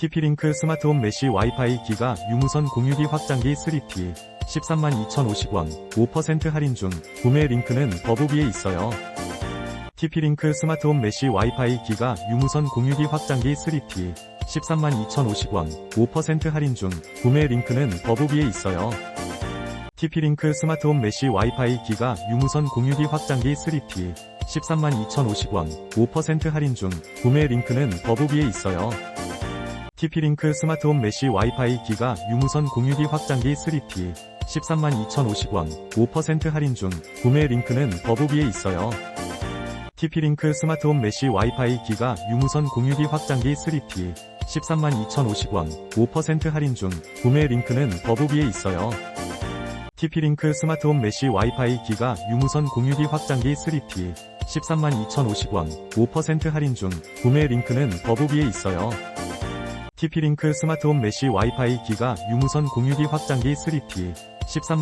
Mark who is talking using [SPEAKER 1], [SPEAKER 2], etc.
[SPEAKER 1] TP링크 스마트홈 메시 와이파이 기가 유무선 공유기 확장기 3P 13만 2,050원 5% 할인 중 구매 링크는 더보기에 있어요. TP링크 스마트홈 메시 와이파이 기가 유무선 공유기 확장기 3P 13만 2,050원 5% 할인 중 구매 링크는 더보기에 있어요. TP링크 스마트홈 메시 와이파이 기가 유무선 공유기 확장기 3P 13만 2,050원 5% 할인 중 구매 링크는 더보기에 있어요. TP링크 스마트홈 메시 와이파이 기가 유무선 공유기 확장기 3P 13만 2,050원 5% 할인 중 구매 링크는 더보기에 있어요. TP링크 스마트홈 메시 와이파이 기가 유무선 공유기 확장기 3P 13만 2,050원 5% 할인 중 구매 링크는 더보기에 있어요. TP링크 스마트홈 메시 와이파이 기가 유무선 공유기 확장기 3P 13만 2,050원 5% 할인 중 구매 링크는 더보기에 있어요. TP링크 스마트홈 메시 와이파이 기가 유무선 공유기 확장기 3P 13만